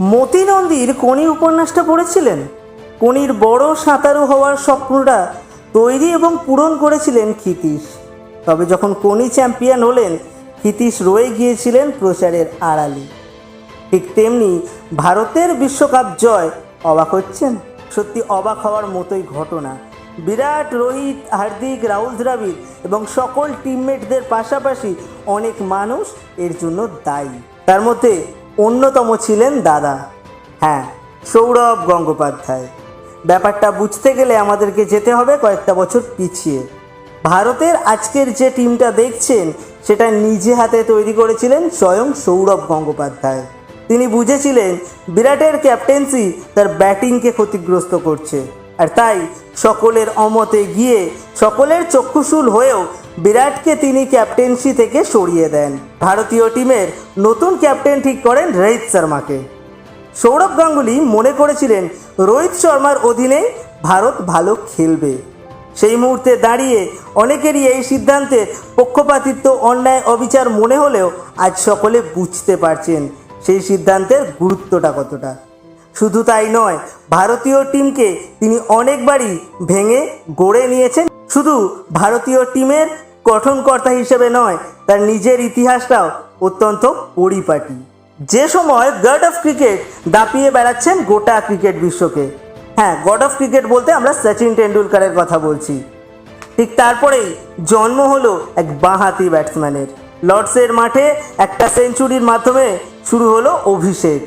মতি নন্দীর কোনি উপন্যাসটা পড়েছিলেন? কোনির বড় সাঁতারু হওয়ার স্বপ্নটা তৈরি এবং পূরণ করেছিলেন ক্ষিতীশ। তবে যখন কোনি চ্যাম্পিয়ন হলেন, ক্ষিতীশ রয়ে গিয়েছিলেন প্রচারের আড়ালে। ঠিক তেমনি ভারতের বিশ্বকাপ জয় অবাক হচ্ছেন। সত্যি অবাক হওয়ার মতোই ঘটনা। বিরাট রোহিত, হার্দিক, রাহুল দ্রাবিড় এবং সকল টিমমেটদের পাশাপাশি অনেক মানুষ এর জন্য দায়ী। তার মধ্যে অন্যতম ছিলেন দাদা। হ্যাঁ সৌরভ গঙ্গোপাধ্যায়। ব্যাপারটা বুঝতে গেলে আমাদেরকে যেতে হবে কয়েকটা বছর পিছিয়ে। ভারতের আজকের যে টিমটা দেখছেন, সেটা নিজে হাতে তৈরি করেছিলেন স্বয়ং সৌরভ গঙ্গোপাধ্যায়। তিনি বুঝেছিলেন বিরাটের ক্যাপ্টেন্সি তার ব্যাটিংকে ক্ষতিগ্রস্ত করছে। আর তাই সকলের অমতে গিয়ে, সকলের চক্ষুশূল হয়েও বিরাটকে তিনি ক্যাপ্টেন্সি থেকে সরিয়ে দেন। ভারতীয় টিমের নতুন ক্যাপ্টেন ঠিক করেন রোহিত শর্মাকে। সৌরভ গাঙ্গুলি মনে করেছিলেন রোহিত শর্মার অধীনে ভারত ভালো খেলবে। সেই মুহূর্তে দাঁড়িয়ে অনেকেরই এই সিদ্ধান্তে পক্ষপাতিত্ব, অন্যায়, অবিচার মনে হলেও আজ সকলে বুঝতে পারছেন সেই সিদ্ধান্তের গুরুত্বটা কতটা। শুধু তাই নয়, ভারতীয় টিমকে তিনি অনেকবারই ভেঙে গড়ে নিয়েছেন শুধু ভারতীয় টিমের গঠনকর্তা হিসেবে নয়, তার নিজের ইতিহাসটাও অত্যন্ত পরিপাটি। যে সময় গড অফ ক্রিকেট দাপিয়ে বেড়াচ্ছেন গোটা ক্রিকেট বিশ্বকে। হ্যাঁ গড অফ ক্রিকেট বলতে আমরা সচিন টেন্ডুলকারের কথা বলছি। ঠিক তারপরেই জন্ম হলো এক বাঁহাতি ব্যাটসম্যানের লর্ডসের মাঠে একটা সেঞ্চুরির মাধ্যমে শুরু হলো অভিষেক।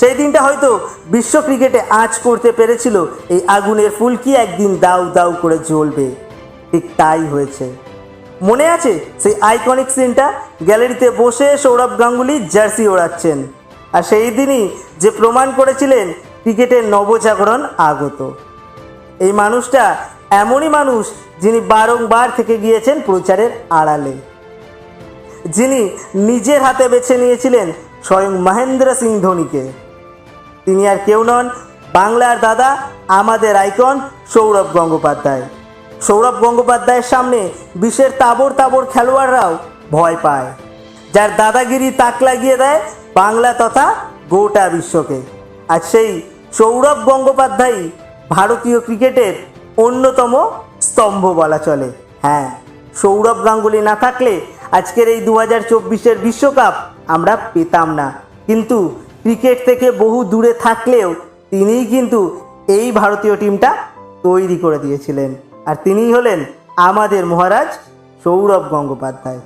সেই দিনটা হয়তো বিশ্ব ক্রিকেটে আঁচ করতে পেরেছিল। এই আগুনের ফুলকি একদিন দাউ দাউ করে জ্বলবে? ঠিক তাই হয়েছে। মনে আছে সেই আইকনিক সিনটা গ্যালারিতে বসে সৌরভ গাঙ্গুলি জার্সি ওড়াচ্ছেন। আর সেই দিনই যে প্রমাণ করেছিলেন ক্রিকেটের নবজাগরণ আগত। এই মানুষটা এমনই মানুষ যিনি বারংবার থেকে গিয়েছেন প্রচারের আড়ালে। যিনি নিজের হাতে বেছে নিয়েছিলেন স্বয়ং মহেন্দ্র সিং ধোনিকে। তিনি আর কেউ নন বাংলার দাদা, আমাদের আইকন সৌরভ গঙ্গোপাধ্যায়। সৌরভ গঙ্গোপাধ্যায়ের সামনে বিশ্বের তাবর তাবর খেলোয়াড়রাও ভয় পায়, যার দাদাগিরি তাক লাগিয়ে দেয় বাংলা তথা গোটা বিশ্বকে। আর সেই সৌরভ গঙ্গোপাধ্যায়ই ভারতীয় ক্রিকেটের অন্যতম স্তম্ভ বলা চলে। হ্যাঁ সৌরভ গাঙ্গুলি না থাকলে আজকের এই দু হাজার চব্বিশের বিশ্বকাপ আমরা পেতাম না। কিন্তু ক্রিকেট থেকে বহু দূরে থাকলেও তিনিই কিন্তু এই ভারতীয় টিমটা তৈরি করে দিয়েছিলেন। আর তিনিই হলেন আমাদের মহারাজ সৌরভ গঙ্গোপাধ্যায়।